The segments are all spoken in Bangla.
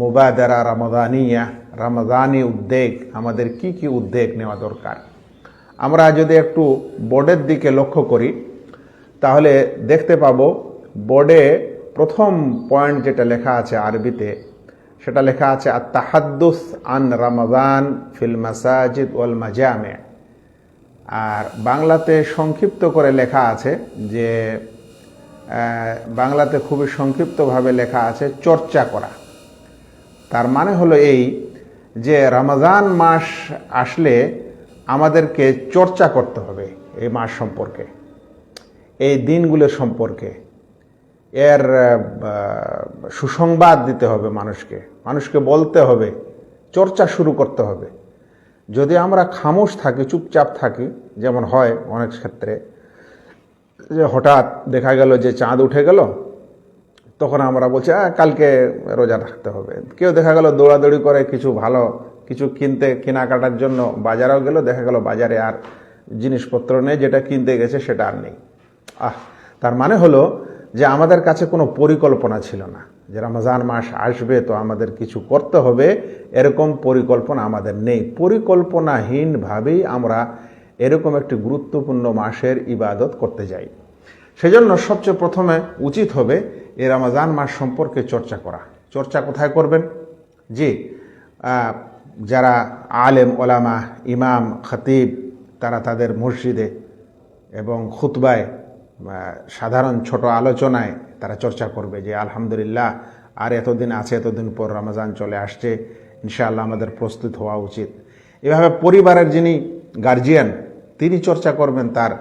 মুবাদারা রামাদানিয়া, রামাদানি উদ্বেগ, আমাদের কি কি উদ্বেগ নেওয়া দরকার? আমরা যদি একটু বোর্ডের দিকে লক্ষ্য করি, তাহলে দেখতে পাবো বোর্ডে প্রথম পয়েন্ট যেটা লেখা আছে আরবিতে, সেটা লেখা আছে আর তাহাদ্দুস আন রামাদান ফিল মাসাজিদ ওয়াল মাজামে। আর বাংলাতে সংক্ষিপ্ত করে লেখা আছে যে বাংলাতে খুবই সংক্ষিপ্তভাবে লেখা আছে, চর্চা করা। তার মানে হলো এই যে রমজান মাস আসলে আমাদেরকে চর্চা করতে হবে এই মাস সম্পর্কে, এই দিনগুলো সম্পর্কে। এর সুসংবাদ দিতে হবে মানুষকে মানুষকে বলতে হবে, চর্চা শুরু করতে হবে। যদি আমরা খামোশ থাকি, চুপচাপ থাকি, যেমন হয় অনেক ক্ষেত্রে, যে হঠাৎ দেখা গেল যে চাঁদ উঠে গেল তখন আমরা বলছি "আহ, কালকে রোজা রাখতে হবে। কেউ দেখা গেল দৌড়াদৌড়ি করে কিছু ভালো কিছু কিনতে কেনাকাটার জন্য বাজারেও গেল দেখা গেল বাজারে আর জিনিসপত্র নেই যেটা কিনতে গেছে সেটা আর নেই। আহ তার মানে হলো যে আমাদের কাছে কোনো পরিকল্পনা ছিল না। যে রমজান মাস আসবে তো আমাদের কিছু করতে হবে এরকম পরিকল্পনা আমাদের নেই। পরিকল্পনাহীনভাবেই আমরা এরকম একটি গুরুত্বপূর্ণ মাসের ইবাদত করতে যাই। সেজন্য সবচেয়ে প্রথমে উচিত হবে এই রমজান মাস সম্পর্কে চর্চা করা। চর্চা কোথায় করবেন? আহ, যারা আলেম ওলামা ইমাম খতিব তারা তাদের মসজিদে এবং খুতবায় সাধারণ ছোট আলোচনায় তারা চর্চা করবে যে আলহামদুলিল্লাহ আর এতদিন আছে এতদিন পর রমজান চলে আসছে ইনশাআল্লাহ আমাদের প্রস্তুত হওয়া উচিত। এভাবে পরিবারের যিনি গার্জিয়ান তিনি চর্চা করবেন তার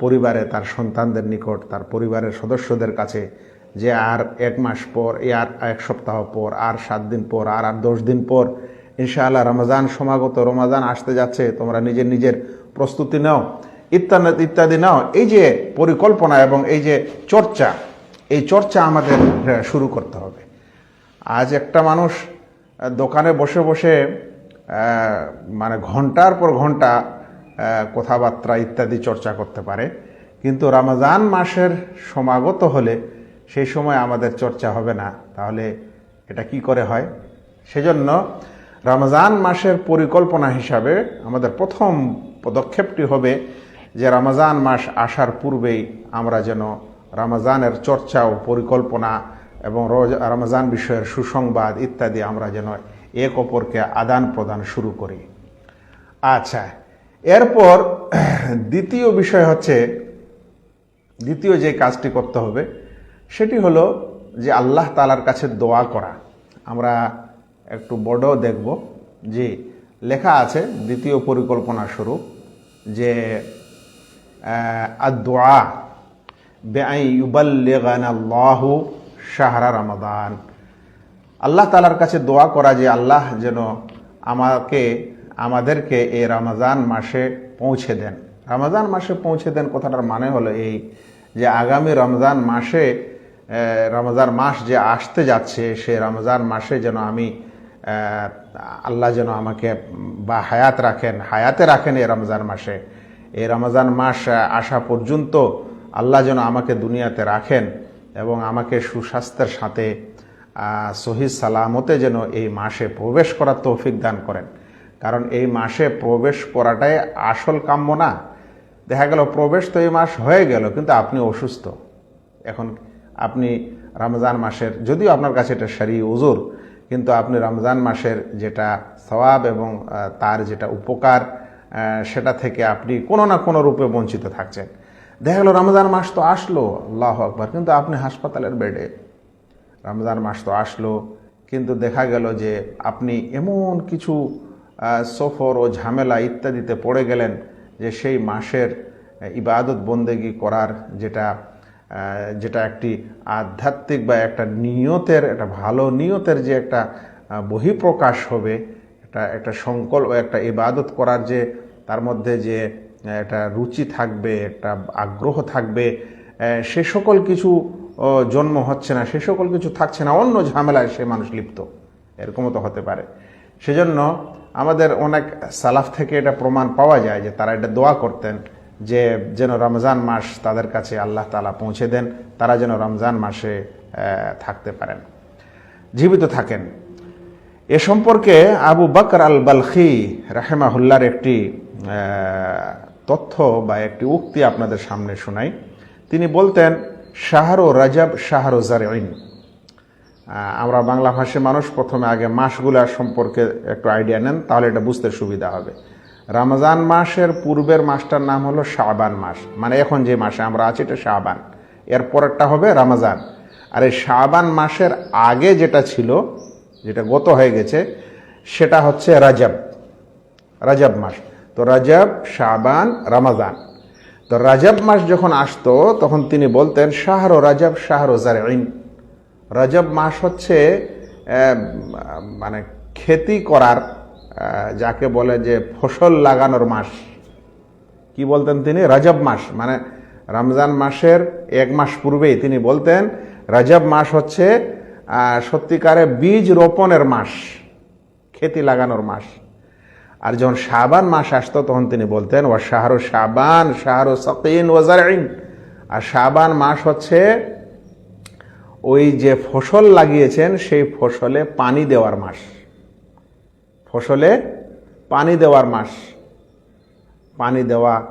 পরিবারে তার সন্তানদের নিকট তার পরিবারের সদস্যদের কাছে যে আর এক মাস পর, এ আর এক সপ্তাহ পর, আর সাত দিন পর, আর আর দশ দিন পর, ইনশাআল্লাহ রমজান সমাগত, রমাজান আসতে যাচ্ছে, তোমরা নিজের নিজের প্রস্তুতি নাও, ইত্যাদি ইত্যাদি নাও। এই যে পরিকল্পনা এবং এই যে চর্চা, এই চর্চা আমাদের শুরু করতে হবে। আজ একটা মানুষ দোকানে বসে বসে মানে ঘণ্টার পর ঘণ্টা কথাবার্তা ইত্যাদি চর্চা করতে পারে। কিন্তু রমজান মাসের সমাগত হলে সেই সময় আমাদের চর্চা হবে না। তাহলে এটা কি করে হয়? সেজন্য রমজান মাসের পরিকল্পনা হিসাবে আমাদের প্রথম পদক্ষেপটি হবে যে রমজান মাস আসার পূর্বেই আমরা যেন রমজানের চর্চা ও পরিকল্পনা এবং রোজ- রমজান বিষয়ের সুসংবাদ ইত্যাদি আমরা যেন এক অপরকে আদান প্রদান শুরু করি। আচ্ছা এরপর দ্বিতীয় বিষয় হচ্ছে, দ্বিতীয় যে কাজটি করতে হবে সেটি হলো যে আল্লাহ তালার কাছে দোয়া করা। আমরা একটু বড় দেখব যে লেখা আছে দ্বিতীয় পরিকল্পনা স্বরূপ যে আদোয়া বেআই ইউবাল্লিগান আল্লাহ শাহরা রমাদান। আল্লাহ তালার কাছে দোয়া করা যে আল্লাহ যেন আমাকে, আমাদেরকে এই রমজান মাসে পৌঁছে দেন। রমজান মাসে পৌঁছে দেন কথাটার মানে হলো এই যে আগামী রমজান মাসে রমজান মাস যে আসতে যাচ্ছে, সে রমজান মাসে যেন আমি আল্লাহ যেন আমাকে বা হায়াত রাখেন, হায়াতে রাখেন এই রমজান মাসে। এই রমজান মাস আসা পর্যন্ত আল্লাহ যেন আমাকে দুনিয়াতে রাখেন এবং আমাকে সুস্বাস্থ্যের সাথে সহি সালামতে যেন এই মাসে প্রবেশ করার তৌফিক দান করেন। কারণ এই মাসে প্রবেশ করাটাই আসল কাম্য না। দেখা গেল প্রবেশ তো এই মাস হয়ে গেল, কিন্তু আপনি অসুস্থ। এখন আপনি রমজান মাসের, যদিও আপনার কাছে এটা সারি উজুর কিন্তু আপনি রমজান মাসের যেটা সওয়াব এবং তার যেটা উপকার সেটা থেকে আপনি কোনো না কোনো রূপে বঞ্চিত থাকছেন। দেখা গেল রমজান মাস তো আসলো, আল্লাহ আকবার, কিন্তু আপনি হাসপাতালের বেডে। রমজান মাস তো আসলো, কিন্তু দেখা গেল যে আপনি এমন কিছু সফর ও ঝামেলা ইত্যাদিতে পড়ে গেলেন যে সেই মাসের ইবাদত বন্দেগি করার যেটা যেটা একটি আধ্যাত্মিক বা একটা নিয়তের, একটা ভালো নিয়তের যে একটা বহিঃপ্রকাশ হবে, একটা একটা সংকল্প, একটা ইবাদত করার যে, তার মধ্যে যে একটা রুচি থাকবে, একটা আগ্রহ থাকবে সে সকল কিছু জন্ম হচ্ছে না, সে সকল কিছু থাকছে না, অন্য ঝামেলায় সে মানুষ লিপ্ত। এরকমও তো হতে পারে। সেজন্য আমাদের অনেক সালাফ থেকে এটা প্রমাণ পাওয়া যায় যে তারা এটা দোয়া করতেন। যে যেন রমজান মাস তাদের কাছে আল্লাহ তালা পৌঁছে দেন, তারা যেন রমজান মাসে থাকতে পারেন। জীবিত থাকেন। এ সম্পর্কে আবু বকর আল বালখি রাহেমাহুল্লার একটি তথ্য বা একটি উক্তি আপনাদের সামনে শোনাই। তিনি বলতেন, শাহরো রাজাব শাহরো জারিন আমরা বাংলা ভাষী মানুষ প্রথমে আগে মাসগুলা সম্পর্কে একটু আইডিয়া নেন, তাহলে এটা বুঝতে সুবিধা হবে। রমজান মাসের পূর্বের মাসটার নাম হলো শাবান মাস। মানে এখন যে মাসে আমরা আছি এটা শাবান। এর পরেরটা হবে রমজান। আর এই শাবান মাসের আগে যেটা ছিল, যেটা গত হয়ে গেছে, সেটা হচ্ছে রাজব। রাজব মাস। তো রাজব, শাবান, রমাজান। তো রাজব মাস যখন আসতো, তখন তিনি বলতেন, শাহর রাজব, শাহর জারিন রজব মাস হচ্ছে মানে খেতি করার যাকে বলে যে ফসল লাগানোর মাস। কি বলতেন তিনি? রজব মাস মানে রমজান মাসের এক মাস পূর্বেই তিনি বলতেন, রজব মাস হচ্ছে সত্যিকারে বীজ রোপণের মাস, খেতি লাগানোর মাস। আর যখন শাবান মাস আসতো, তখন তিনি বলতেন ও শাহরু শাবান, শাহরু সকিন ওয়াজারিন আর শাবান মাস হচ্ছে, ওই যে ফসল লাগিয়েছেন, সেই ফসলে পানি দেওয়ার মাস। ফসলে পানি দেওয়ার মাস। পানি দেওয়া,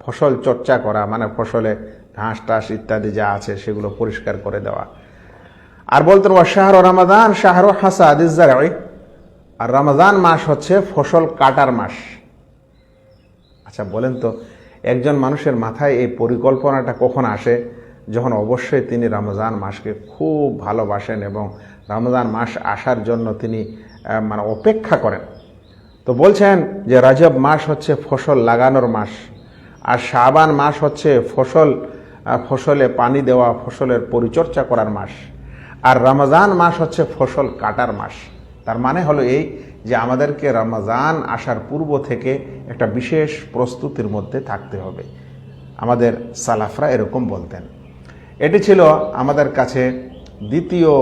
ফসল চর্চা করা মানে ফসলে ঘাস টাস ইত্যাদি যা আছে সেগুলো পরিষ্কার করে দেওয়া। আর বলতেন ও শাহর রমাদান, শাহর হাসা আদিজারাই আর রমাদান মাস হচ্ছে ফসল কাটার মাস। আচ্ছা বলেন তো, একজন মানুষের মাথায় এই পরিকল্পনাটা কখন আসে? যখন অবশ্যই তিনি রমজান মাসকে খুব ভালোবাসেন এবং রমজান মাস আসার জন্য তিনি মানে অপেক্ষা করেন। তো বলছেন যে রাজব মাস হচ্ছে ফসল লাগানোর মাস, আর শাবান মাস হচ্ছে ফসল ফসলে পানি দেওয়া, ফসলের পরিচর্যা করার মাস, আর রমজান মাস হচ্ছে ফসল কাটার মাস। তার মানে হলো এই যে আমাদেরকে রমজান আসার পূর্ব থেকে একটা বিশেষ প্রস্তুতির মধ্যে থাকতে হবে। আমাদের সালাফরা এরকম বলতেন। এটি ছিল আমাদের কাছে দ্বিতীয়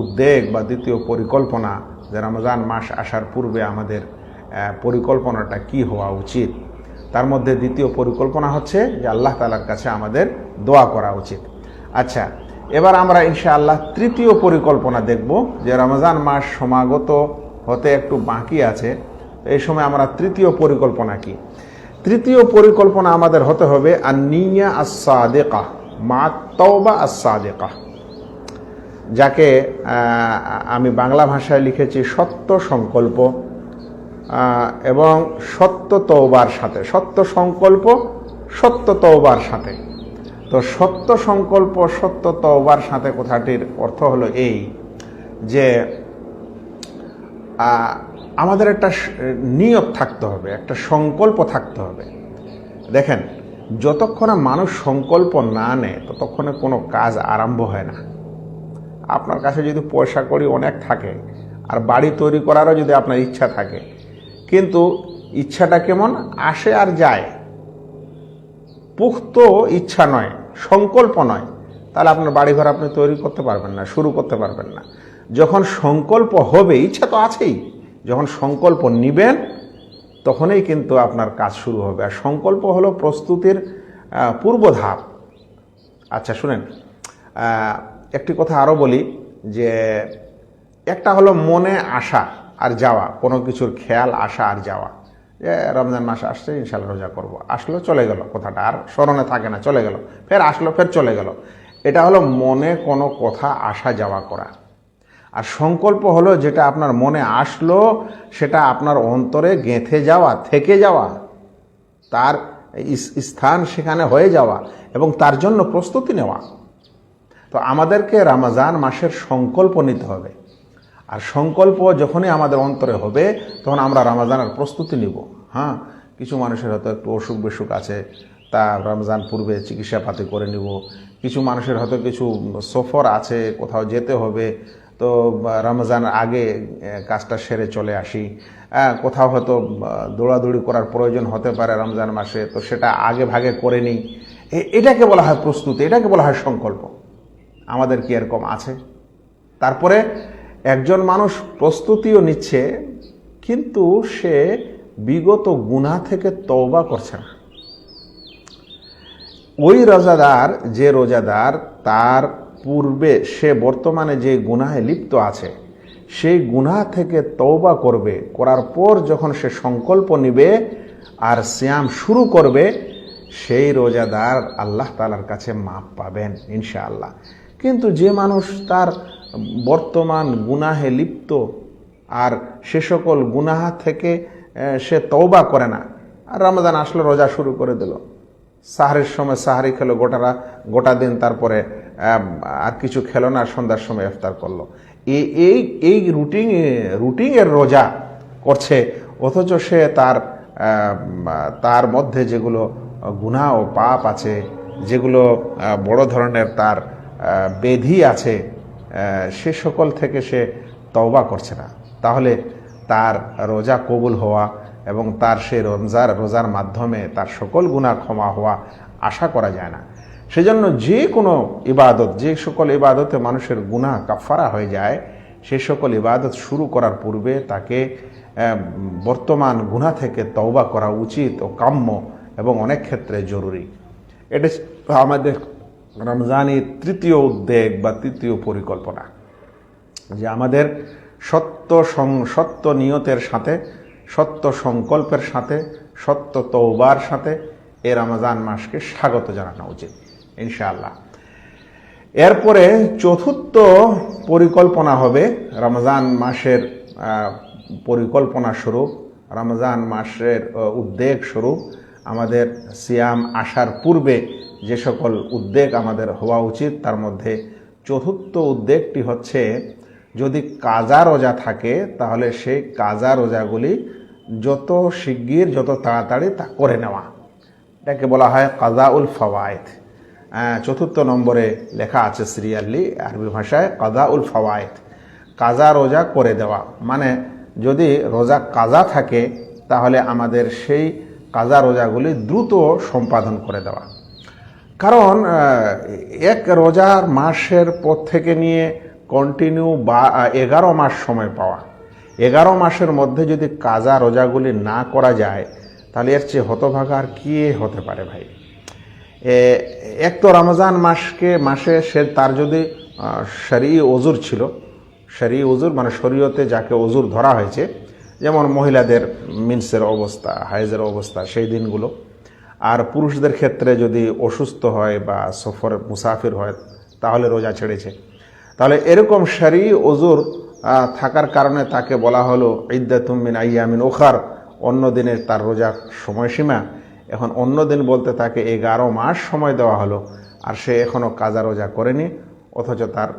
উদ্বেগ বা দ্বিতীয় পরিকল্পনা যে রমজান মাস আসার পূর্বে আমাদের পরিকল্পনাটা কি হওয়া উচিত? তার মধ্যে দ্বিতীয় পরিকল্পনা হচ্ছে যে আল্লাহ তালার কাছে আমাদের দোয়া করা উচিত। আচ্ছা এবার আমরা ইনশা আল্লাহ তৃতীয় পরিকল্পনা দেখব যে রমজান মাস সমাগত হতে একটু বাকি আছে। এই সময় আমরা তৃতীয় পরিকল্পনা কি? তৃতীয় পরিকল্পনা আমাদের হতে হবে আর নিয়া আসাদেকা মা তওবা আসাদেকা যাকে আমি বাংলা ভাষায় লিখেছি সত্য সংকল্প এবং সত্য তওবার সাথে। সত্য সংকল্প, সত্য তওবার সাথে। তো সত্য সংকল্প, সত্য তওবার সাথে কথাটির অর্থ হলো এই যে আমাদের একটা নিয়ত থাকতে হবে, একটা সংকল্প থাকতে হবে। দেখেন, যতক্ষণ মানুষ সংকল্প না নেয়, ততক্ষণে কোনো কাজ আরম্ভ হয় না। আপনার কাছে যদি পয়সা করি অনেক থাকে, আর বাড়ি তৈরি করারও যদি আপনার ইচ্ছা থাকে। কিন্তু ইচ্ছাটা কেমন? আসে আর যায়। পুখ্ত ইচ্ছা নয়, সংকল্প নয়। তাহলে আপনার বাড়িঘর আপনি তৈরি করতে পারবেন না, শুরু করতে পারবেন না। যখন সংকল্প হবে, ইচ্ছা তো আছেই। যখন সংকল্প নিবেন, তখনই কিন্তু আপনার কাজ শুরু হবে। আর সংকল্প হলো প্রস্তুতির পূর্ব ধাপ আচ্ছা শুনেন। একটি কথা আরও বলি যে একটা হলো মনে আসা আর যাওয়া, কোনো কিছুর খেয়াল আসা আর যাওয়া। যে রমজান মাস আসছে, ইনশাল্লাহ রোজা করব। আসলো, চলে গেল কথাটা। আর স্মরণে থাকে না, চলে গেল। ফের আসলো, ফের চলে গেল। এটা হলো মনে কোনো কথা আসা যাওয়া করা। আর সংকল্প হলো যেটা আপনার মনে আসলো, সেটা আপনার অন্তরে গেঁথে যাওয়া, থেকে যাওয়া। তার স্থান সেখানে হয়ে যাওয়া এবং তার জন্য প্রস্তুতি নেওয়া। তো আমাদেরকে রামাজান মাসের সংকল্প নিতে হবে। আর সংকল্প যখনই আমাদের অন্তরে হবে, তখন আমরা রামাজানের প্রস্তুতি নিব। হ্যাঁ? কিছু মানুষের হয়তো একটু অসুখ বিসুখ আছে, তা রমজান পূর্বে চিকিৎসাপাতি করে নিব। কিছু মানুষের হয়তো কিছু সফর আছে, কোথাও যেতে হবে, তো রমজান আগে কাজটা সেরে চলে আসি। কোথাও হয়তো দৌড়াদৌড়ি করার প্রয়োজন হতে পারে রমজান মাসে, তো সেটা আগে ভাগে করে নিই। এটাকে বলা হয় প্রস্তুতি, এটাকে বলা হয় সংকল্প। আমাদের কি এরকম আছে? তারপরে একজন মানুষ প্রস্তুতিও নিচ্ছে, কিন্তু সে বিগত গুণা থেকে তওবা করছে না। ওই রোজাদার, যে রোজাদার, তার পূর্বে সে বর্তমানে যে গুনাহে লিপ্ত আছে, সেই গুনাহ থেকে তওবা করবে, করার পর যখন সে সংকল্প নিবে আর সিয়াম শুরু করবে, সেই রোজাদার আল্লাহ তালার কাছে মাপ পাবেন, ইনশাআল্লাহ। কিন্তু যে মানুষ তার বর্তমান গুনাহে লিপ্ত আর সে সকল গুনাহা থেকে সে তওবা করে না। আর রমাদান আসলে রোজা শুরু করে দিল। সাহারের সময় সাহারি খেলো, গোটারা গোটা দিন তারপরে আর কিছু খেলো না, সন্ধ্যার সময় ইফতার করল। এই এই রুটিন, রুটিনের রোজা করছে, অথচ সে তার তার মধ্যে যেগুলো গুনাহ ও পাপ আছে, যেগুলো বড় ধরনের তার বেধি আছে সে সকল থেকে সে তওবা করছে না। তাহলে তার রোজা কবুল হওয়া এবং তার সে রমজার রোজার মাধ্যমে তার সকল গুণা ক্ষমা হওয়া আশা করা যায় না। সেজন্য যে কোনো ইবাদত, যে সকল ইবাদতে মানুষের গুনাহ কাফারা হয়ে যায়, সে সকল ইবাদত শুরু করার পূর্বে তাকে বর্তমান গুনাহ থেকে তওবা করা উচিত ও কাম্য এবং অনেক ক্ষেত্রে জরুরি। এটা আমাদের রমজানের তৃতীয় উদ্বেগ বা তৃতীয় পরিকল্পনা যে আমাদের সত্য সং- সত্য নিয়তের সাথে, সত্য সংকল্পের সাথে, সত্য তৌবার সাথে এ রমজান মাসকে স্বাগত জানানো উচিত, ইনশাআল্লাহ। এরপরে চতুর্থ পরিকল্পনা হবে রমজান মাসের পরিকল্পনা স্বরূপ রমজান মাসের উদ্বেগ স্বরূপ আমাদের সিয়াম আসার পূর্বে যে সকল উদ্বেগ আমাদের হওয়া উচিত, তার মধ্যে চতুর্থ উদ্বেগটি হচ্ছে, যদি কাজা রোজা থাকে, তাহলে সেই কাজা রোজাগুলি যত শিগগির, যত তাড়াতাড়ি তা করে নেওয়া। এটাকে বলা হয় কাজাউল ফওয়ায়েদ চতুর্থ নম্বরে লেখা আছে সিরিয়ালি আরবি ভাষায়, কাজাউল ফওয়ায়েদ কাজা রোজা করে দেওয়া। মানে যদি রোজা কাজা থাকে, তাহলে আমাদের সেই কাজা রোজাগুলি দ্রুত সম্পাদন করে দেওয়া। কারণ এক রোজার মাসের পর থেকে নিয়ে কন্টিনিউ বা এগারো মাস সময় পাওয়া। এগারো মাসের মধ্যে যদি কাজা রোজাগুলি না করা যায়, তাহলে এর চেয়ে হতভাগা আর কি হতে পারে ভাই? এক তো রমজান মাসকে, মাসে সে তার যদি শরী ওজুর ছিল শরী ওজুর মানে শরীয়তে যাকে ওজুর ধরা হয়েছে, যেমন মহিলাদের মিন্সের অবস্থা হাইজের অবস্থা, সেই দিনগুলো আর পুরুষদের ক্ষেত্রে যদি অসুস্থ হয় বা সফর মুসাফির হয়, তাহলে রোজা ছেড়েছে। তাহলে এরকম শরী ওজুর থাকার কারণে তাকে বলা হলো ইদ্দাতুমিন আইয়ামিন ওখার অন্য দিনের তার রোজার সময়সীমা। এখন অন্য দিন বলতে তাকে এগারো মাস সময় দেওয়া হলো, আর সে এখনও কাজা রোজা করেনি, অথচ তার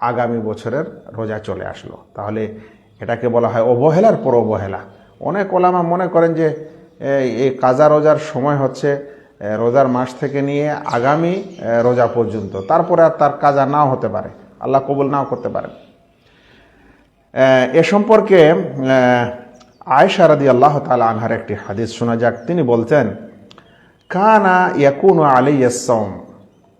আগামী বছরের রোজা চলে আসলো। তাহলে এটাকে বলা হয় অবহেলার পর অবহেলা। অনেক ওলামা মনে করেন যে এই কাজা রোজার সময় হচ্ছে রোজার মাস থেকে নিয়ে আগামী রোজা পর্যন্ত। তারপরে আর তার কাজা নাও হতে পারে। আল্লাহ কবুল নাও করতে আহ, এ সম্পর্কে আয়সা রাদি আল্লাহ তালা আনহার একটি হাদিস শোনা যাক। তিনি বলতেন কানা ইয়াকুন আলাইয়াসম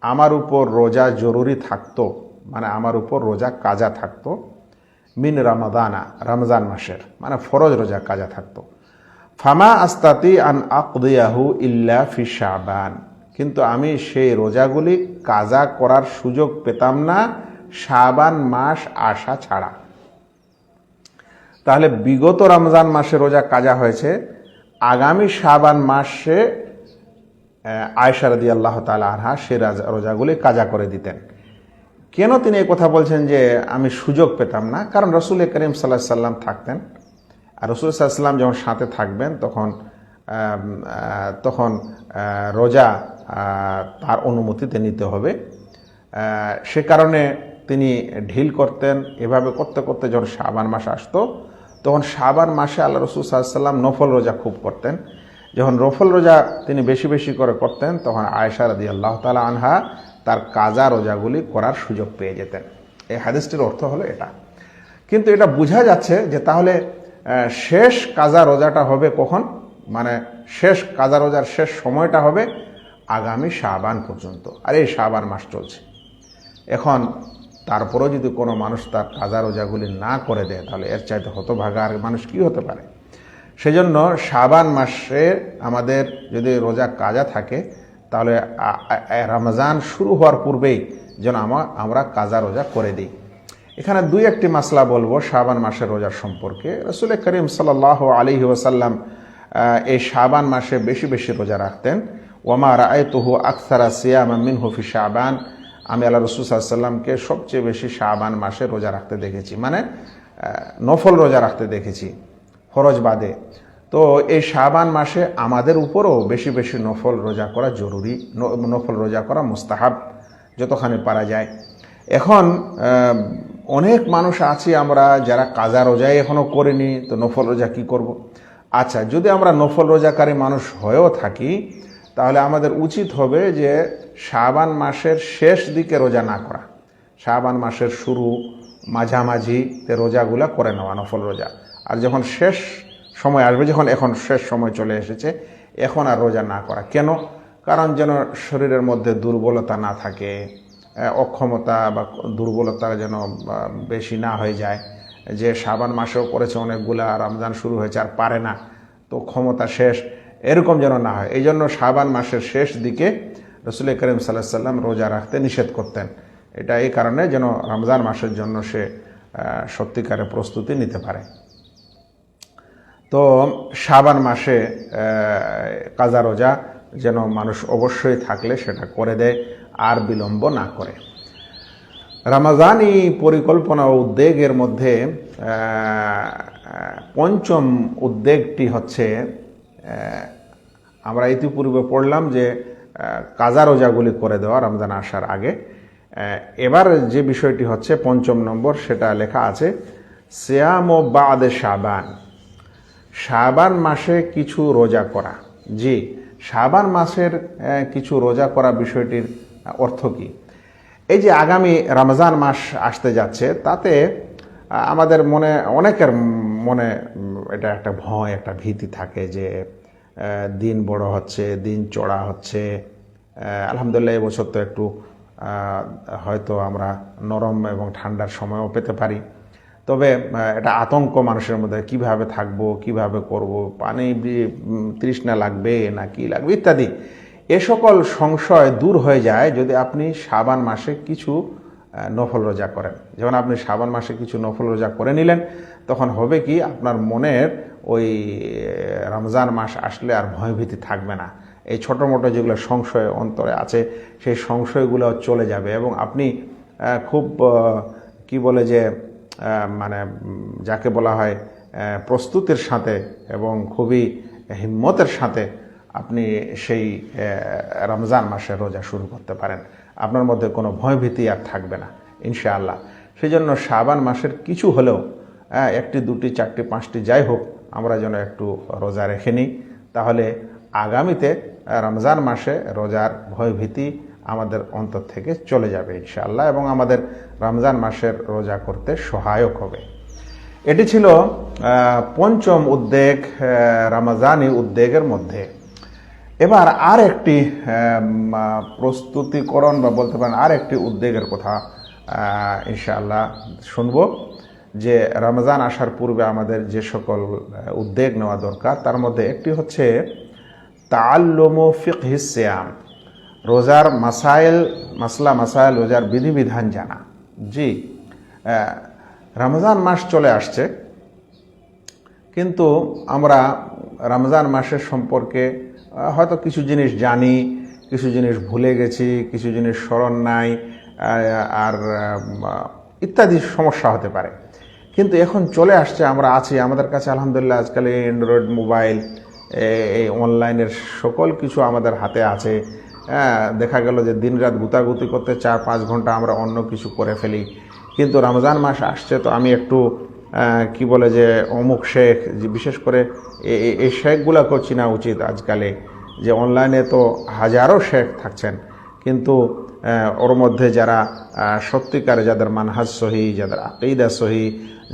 আমার উপর রোজা জরুরি থাকতো মানে আমার উপর রোজা কাজা থাকতো মিন রামাদানা রমজান মাসের মানে ফরজ রোজা কাজা থাকতো। ফামা আস্তাতি আন আকদিয়াহু ইল্লা ফি শাবান। কিন্তু আমি সেই রোজাগুলি কাজা করার সুযোগ পেতাম না, শাবান মাস আসা ছাড়া। তাহলে বিগত রমজান মাসে রোজা কাজা হয়েছে, আগামী শাবান মাসে আয়সা রাদি আল্লাহ তালা আনহা সে রাজা- রোজাগুলি কাজা করে দিতেন। কেন তিনি কথা বলছেন যে আমি সুযোগ পেতাম না? কারণ রসুল করিম সাল্লাহ সাল্লাম থাকতেন। আর রসুল সাল্লাম যখন সাথে থাকবেন, তখন তখন রোজা তার অনুমতিতে নিতে হবে। সে কারণে তিনি ঢিল করতেন। এভাবে করতে করতে যখন শাবান মাস আসতো, তখন শাবান মাসে আল্লাহ রসুল সাল্লাম নফল রোজা খুব করতেন। যখন রফল রোজা তিনি বেশি বেশি করে করতেন, তখন আয়েশা রাদি আল্লাহ তালা আনহা তার কাজা রোজাগুলি করার সুযোগ পেয়ে যেতেন। এই হাদিসটির অর্থ হলো এটা। কিন্তু এটা বোঝা যাচ্ছে যে তাহলে শেষ কাজা রোজাটা হবে কখন? মানে শেষ কাজা রোজার শেষ সময়টা হবে আগামী শাবান পর্যন্ত। আর এই শাবান মাস চলছে। এখন তারপরেও যদি কোনো মানুষ তার কাজা রোজাগুলি না করে দেয়, তাহলে এর চাইতে হতভাগা আর মানুষ কি হতে পারে? সেজন্য শাবান মাসে আমাদের যদি রোজা কাজা থাকে, তাহলে রমজান শুরু হওয়ার পূর্বেই যেন আমা- আমরা কাজা রোজা করে দিই। এখানে দুই একটি মাসলা বলব, শাবান মাসের রোজার সম্পর্কে। রসুল করিম সাল্লাহ আলী ওসাল্লাম এই শাবান মাসে বেশি বেশি রোজা রাখতেন। ওমা রায়তুহু আকসারা সিয়াম মিনহু ফি শাবান। আমি আল্লাহ রসুল সাল্লামকে সবচেয়ে বেশি শাবান মাসে রোজা রাখতে দেখেছি। মানে নফল রোজা রাখতে দেখেছি, ফরজ বাদে। তো এই শাবান মাসে আমাদের উপরও বেশি বেশি নফল রোজা করা জরুরি। নফল রোজা করা মুস্তাহাব, যতখানি পারা যায়। এখন অনেক মানুষ আছি আমরা যারা কাজা রোজাই এখনও করিনি, তো নফল রোজা কি করব। আচ্ছা যদি আমরা নফল রোজাকারী মানুষ হয়েও থাকি, তাহলে আমাদের উচিত হবে যে শাবান মাসের শেষ দিকে রোজা না করা। শাবান মাসের শুরু মাঝামাঝিতে রোজাগুলা করে নেওয়া, নফল রোজা। আর যখন শেষ সময় আসবে, যখন এখন শেষ সময় চলে এসেছে, এখন আর রোজা না করা। কেন? কারণ যেন শরীরের মধ্যে দুর্বলতা না থাকে অক্ষমতা বা দুর্বলতা যেন বেশি না হয়ে যায়। যে সাবান মাসেও করেছে অনেকগুলা, রমজান শুরু হয়েছে আর পারে না, তো ক্ষমতা শেষ, এরকম যেন না হয়। এই জন্য সাবান মাসের শেষ দিকে রসুল করিম সাল্লাহ সাল্লাম রোজা রাখতে নিষেধ করতেন। এটা এই কারণে যেন রমজান মাসের জন্য সে সত্যিকারের প্রস্তুতি নিতে পারে। তো সাবান মাসে কাজা রোজা যেন মানুষ অবশ্যই থাকলে সেটা করে দেয়। আর বিলম্ব না করে। রামাজানি পরিকল্পনা ও উদ্বেগের মধ্যে পঞ্চম উদ্বেগটি হচ্ছে আমরা ইতিপূর্বে পড়লাম যে কাজা রোজাগুলি করে দেওয়া রমজান আসার আগে। এবার যে বিষয়টি হচ্ছে পঞ্চম নম্বর, সেটা লেখা আছে, সিয়াম ও বাদে শাবান। শাবান মাসে কিছু রোজা করা। জি, শাবান মাসের কিছু রোজা করা বিষয়টির অর্থ কী? এই যে আগামী রমজান মাস আসতে যাচ্ছে, তাতে আমাদের মনে, অনেকের মনে এটা একটা ভয়, একটা ভীতি থাকে যে দিন বড় হচ্ছে, দিন চড়া হচ্ছে আলহামদুলিল্লাহ এবছর তো একটু হয়তো আমরা নরম এবং ঠান্ডার সময়ও পেতে পারি। তবে এটা আতঙ্ক মানুষের মধ্যে, কীভাবে থাকব, কীভাবে করব, পানি তৃষ্ণা লাগবে না কি লাগবে, ইত্যাদি। এ সকল সংশয় দূর হয়ে যায় যদি আপনি সাবান মাসে কিছু নফল রোজা করেন। যেমন আপনি সাবান মাসে কিছু নফল রোজা করে নিলেন, তখন হবে কি আপনার মনের ওই রমজান মাস আসলে আর ভয়ভীতি থাকবে না। এই ছোটো মোটো যেগুলো সংশয় অন্তরে আছে, সেই সংশয়গুলো চলে যাবে এবং আপনি খুব কি বলে যে মানে যাকে বলা হয় প্রস্তুতির সাথে এবং খুবই হিম্মতের সাথে আপনি সেই রমজান মাসে রোজা শুরু করতে পারেন। আপনার মধ্যে কোনো ভয়ভীতি আর থাকবে না, ইনশাআল্লাহ। সেই জন্য শাবান মাসের কিছু হলেও একটি, দুটি, চারটি, পাঁচটি যাই হোক, আমরা যেন একটু রোজা রেখে নিই। তাহলে আগামীতে রমজান মাসে রোজার ভয়ভীতি আমাদের অন্তর থেকে চলে যাবে, ইনশাআল্লাহ, এবং আমাদের রমজান মাসের রোজা করতে সহায়ক হবে। এটি ছিল পঞ্চম উদ্বেগ রমজানি উদ্বেগের মধ্যে। এবার আর একটি প্রস্তুতিকরণ বা বলতে পারেন আর একটি উদ্বেগের কথা ইনশাআল্লাহ শুনব যে রমজান আসার পূর্বে আমাদের যে সকল উদ্বেগ নেওয়া দরকার, তার মধ্যে একটি হচ্ছে তাল্লম ফিকহিস সিয়াম, রোজার মাসাইল, মাসলা মাসাইল, রোজার বিধিবিধান জানা। জি রমজান মাস চলে আসছে, কিন্তু আমরা রমজান মাসের সম্পর্কে হয়তো কিছু জিনিস জানি, কিছু জিনিস ভুলে গেছি, কিছু জিনিস স্মরণ নাই আর ইত্যাদি সমস্যা হতে পারে। কিন্তু এখন চলে আসছে, আমরা আছি, আমাদের কাছে আলহামদুলিল্লাহ আজকাল অ্যান্ড্রয়েড মোবাইল এই অনলাইনের সকল কিছু আমাদের হাতে আছে। হ্যাঁ দেখা গেল যে দিন রাত গুতাগুতি করতে চার পাঁচ ঘণ্টা আমরা অন্য কিছু করে ফেলি। কিন্তু রমজান মাস আসছে, তো আমি একটু কি বলে যে, অমুক শেখ, যে বিশেষ করে এই শেখগুলো করছি না উচিত আজকালে, যে অনলাইনে তো হাজারো শেখ থাকছেন। কিন্তু ওর মধ্যে যারা সত্যিকারে যাদের মানহাজ সহি, যাদের আকিদা সহি,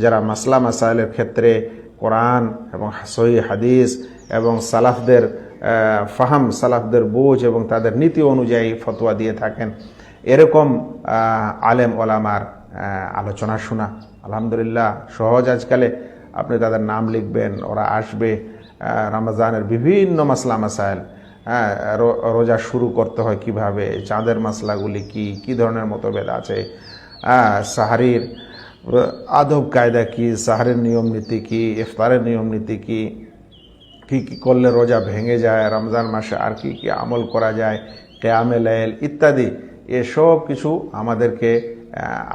যারা মাসলা মাসাইলের ক্ষেত্রে কোরআন এবং সহি হাদিস এবং সালাফদের ফাহাম, সালাফদের বোঝ এবং তাদের নীতি অনুযায়ী ফতোয়া দিয়ে থাকেন, এরকম আলেম ওলামার আলোচনা শোনা। আলহামদুলিল্লাহ, সহজ আজকালে আপনি তাদের নাম লিখবেন, ওরা আসবে রমজানের বিভিন্ন মাসলা, মাসাইল হ্যাঁ রোজা শুরু করতে হয় কীভাবে, চাঁদের মশলাগুলি কি কি ধরনের মতভেদ আছে সাহারির আদব কায়দা কি, সাহারের নিয়ম নীতি কি, ইফতারের নিয়ম নীতি কি, কী, কি করলে রোজা ভেঙে যায়, রমজান মাসে আর কি কি আমল করা যায়, কেয়ামে লাইল ইত্যাদি, এসব কিছু আমাদেরকে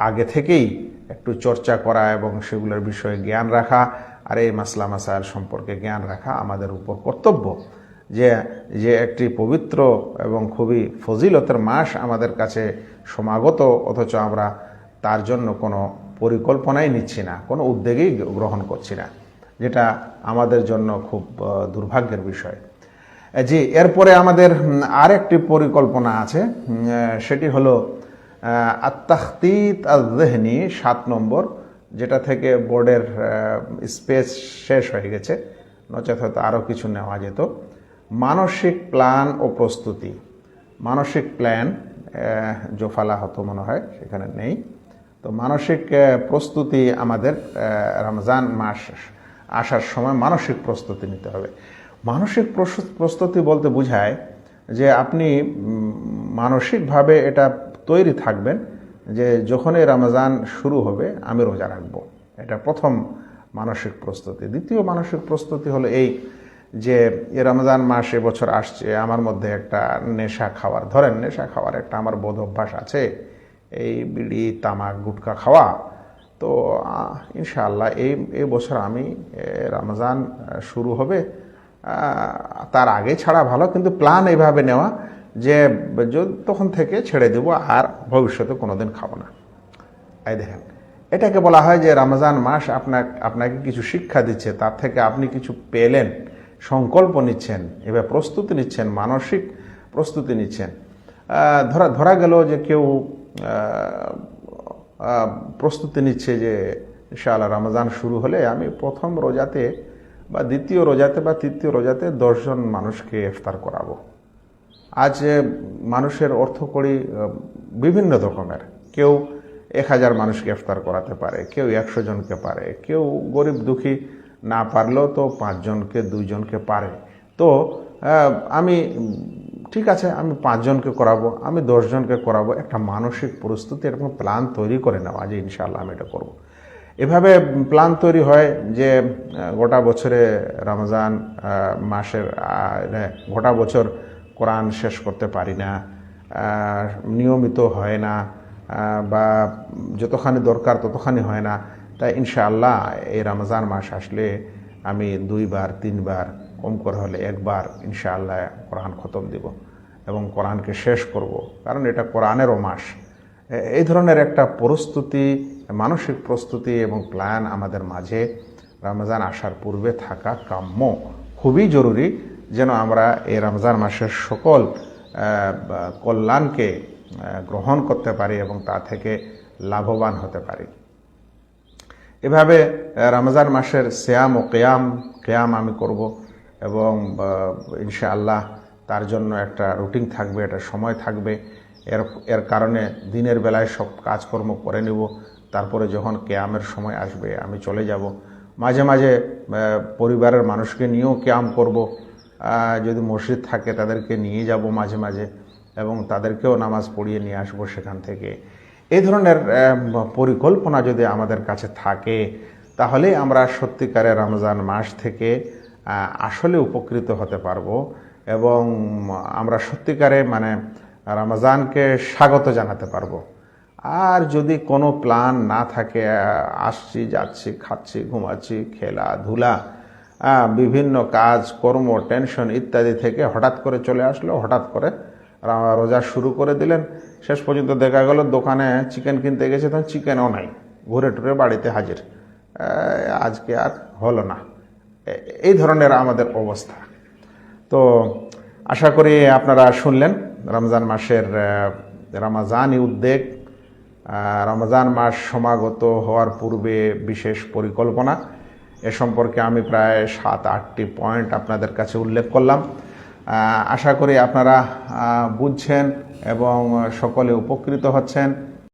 আগে থেকেই একটু চর্চা করা এবং সেগুলোর বিষয়ে জ্ঞান রাখা আর এই মাসলা মাসাইল সম্পর্কে জ্ঞান রাখা আমাদের উপর কর্তব্য। যে যে একটি পবিত্র এবং খুবই ফজিলতের মাস আমাদের কাছে সমাগত, অথচ আমরা তার জন্য কোনো পরিকল্পনাই নিচ্ছি না, কোনো উদ্যোগই গ্রহণ করছি না, যেটা আমাদের জন্য খুব দুর্ভাগ্যের বিষয়। জি, এরপরে আমাদের আর একটি পরিকল্পনা আছে সেটি হলো আত্মাখতিত আজহনি সাত নম্বর, যেটা থেকে বোর্ডের স্পেস শেষ হয়ে গেছে। নচেত হয়তো আরও কিছু নেওয়া যেত। মানসিক প্ল্যান ও প্রস্তুতি। মানসিক প্ল্যান জোফালা হতো মনে হয়, সেখানে নেই। তো মানসিক প্রস্তুতি আমাদের রমজান মাস আসার সময় মানসিক প্রস্তুতি নিতে হবে। মানসিক প্রস- প্রস্তুতি বলতে বোঝায় যে আপনি মানসিকভাবে এটা তৈরি থাকবেন যে যখনই রমজান শুরু হবে, আমি রোজা রাখব। এটা প্রথম মানসিক প্রস্তুতি। দ্বিতীয় মানসিক প্রস্তুতি হলো এই যে এ রমজান মাস এবছর আসছে, আমার মধ্যে একটা নেশা খাওয়ার, ধরেন নেশা খাওয়ার একটা আমার বোধ অভ্যাস আছে, এই বিড়ি, তামাক, গুটকা খাওয়া। তো ইনশাআল্লাহ এই এই বছর আমি রমজান শুরু হবে। তার আগে ছাড়া ভালো, কিন্তু প্ল্যান এইভাবে নেওয়া যে তখন থেকে ছেড়ে দেবো আর ভবিষ্যতে কোনোদিন খাব না। এই দেখেন, এটাকে বলা হয় যে রমজান মাস আপনাকে আপনাকে কিছু শিক্ষা দিচ্ছে, তার থেকে আপনি কিছু পেলেন, সংকল্প নিচ্ছেন, এবার প্রস্তুতি নিচ্ছেন, মানসিক প্রস্তুতি নিচ্ছেন। ধরা ধরা গেল যে কেউ প্রস্তুতি নিচ্ছে যে ইনশাআল্লাহ রমজান শুরু হলে আমি প্রথম রোজাতে বা দ্বিতীয় রোজাতে বা তৃতীয় রোজাতে দশজন মানুষকে ইফতার করাবো। আজ মানুষের অর্থকড়ি বিভিন্ন রকমের কেউ এক হাজার মানুষ গ্রেফতার করাতে পারে, কেউ একশো জনকে পারে, কেউ গরিব দুঃখী না পারলেও তো পাঁচজনকে, দুইজনকে পারে। তো আমি ঠিক আছে, আমি পাঁচজনকে করাবো, আমি দশজনকে করাবো, একটা মানসিক প্রস্তুতি, এরকম প্ল্যান তৈরি করে নেওয়া যে ইনশাল্লাহ আমি এটা করব। এভাবে প্ল্যান তৈরি হয় যে গোটা বছরে রমজান মাসের মানে গোটা বছর কোরআন শেষ করতে পারি না নিয়মিত হয় না বা যতখানি দরকার ততখানি হয় না, তাই ইনশাআল্লাহ এই রমজান মাস আসলে আমি দুইবার, তিনবার, কম করে হলে একবার ইনশাআল্লাহ কোরআন খতম দিব এবং কোরআনকে শেষ করব, কারণ এটা কোরআনেরও মাস। এই ধরনের একটা প্রস্তুতি, মানসিক প্রস্তুতি এবং প্ল্যান আমাদের মাঝে রমজান আসার পূর্বে থাকা কাম্য, খুবই জরুরি। যেন আমরা এই রমজান মাসের সকল কল্যাণকে গ্রহণ করতে পারি এবং তা থেকে লাভবান হতে পারি। এভাবে রমজান মাসের শ্যাম ও কেয়াম কেয়াম আমি করব এবং ইনশাআল্লাহ তার জন্য একটা রুটিন থাকবে, একটা সময় থাকবে। এর এর কারণে দিনের বেলায় সব কাজকর্ম করে নেব। তারপরে যখন কেয়ামের সময় আসবে আমি চলে যাব। মাঝে মাঝে পরিবারের মানুষকে নিয়েও কেয়াম করব। যদি মসজিদ থাকে, তাদেরকে নিয়ে যাব মাঝে মাঝে এবং তাদেরকেও নামাজ পড়িয়ে নিয়ে আসব সেখান থেকে। এই ধরনের পরিকল্পনা যদি আমাদের কাছে থাকে, তাহলে আমরা সত্যিকারে রমজান মাস থেকে আসলে উপকৃত হতে পারব এবং আমরা সত্যিকারে মানে রমজানকে স্বাগত জানাতে পারব। আর যদি কোনো প্ল্যান না থাকে আসছি, যাচ্ছি, খাচ্ছি, ঘুমাচ্ছি, খেলাধুলা বিভিন্ন কাজ, কর্ম টেনশন ইত্যাদি থেকে হঠাৎ করে চলে আসলো, হঠাৎ করে রোজা শুরু করে দিলেন। শেষ পর্যন্ত দেখা গেল দোকানে চিকেন কিনতে গেছে, তখন চিকেনও নাই। ঘুরে টুরে বাড়িতে হাজির। আজকে আর হলো না। এই ধরনের আমাদের অবস্থা। তো আশা করি আপনারা শুনলেন রমজান মাসের রমাজানি উদ্বেগ। রমজান মাস সমাগত হওয়ার পূর্বে বিশেষ পরিকল্পনা। এ সম্পর্কে আমি প্রায় সাত, আটটি পয়েন্ট আপনাদের কাছে উল্লেখ করলাম। আশা করি আপনারা বুঝছেন এবং সকলে উপকৃত হচ্ছেন।